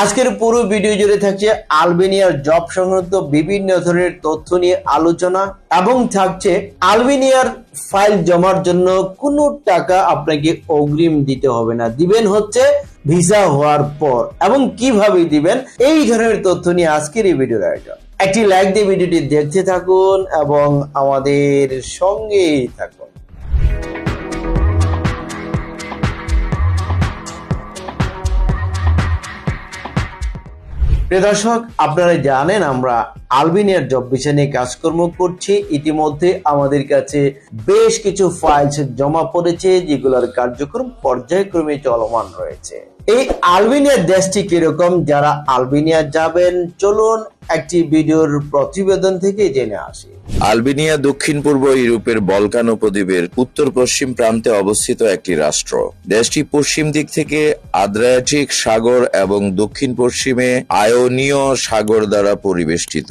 আজকের পুরো ভিডিও জুড়ে থাকছে আলবেনিয়ার জব সংক্রান্ত বিভিন্ন ধরনের তথ্য নিয়ে আলোচনা এবং থাকছে আলবেনিয়ার ফাইল জমার জন্য কোনো টাকা আপনাকে অগ্রিম দিতে হবে না। দিবেন হচ্ছে ভিসা হওয়ার পর। এবং কীভাবে দিবেন? এই ধরনের তথ্য নিয়ে আজকের এই ভিডিওর আয়োজন। একটি লাইক দিয়ে ভিডিওটি দেখতে থাকুন এবং আমাদের সঙ্গেই থাকুন। প্রিয় দর্শক আপনারা জানেন আমরা আলবেনিয়ার জব বিষয় নিয়ে কাজকর্ম করছি। ইতিমধ্যে আমাদের কাছে বেশ কিছু ফাইলস জমা পড়েছে, যেগুলোর কার্যক্রম পর্যায়ক্রমে চলমান রয়েছে। এই আলবেনিয়ার দেশটি কীরকম? যারা আলবেনিয়া যাবেন, চলুন একটি ভিডিওর প্রতিবেদন থেকে জেনে আসি। আলবেনিয়া দক্ষিণ পূর্ব ইউরোপের বলকান উপদ্বীপের উত্তর পশ্চিম প্রান্তে অবস্থিত একটি রাষ্ট্র। দেশটি পশ্চিম দিক থেকে আদ্রিয়াটিক সাগর এবং দক্ষিণ পশ্চিমে আয়োনীয় সাগর দ্বারা পরিবেষ্টিত।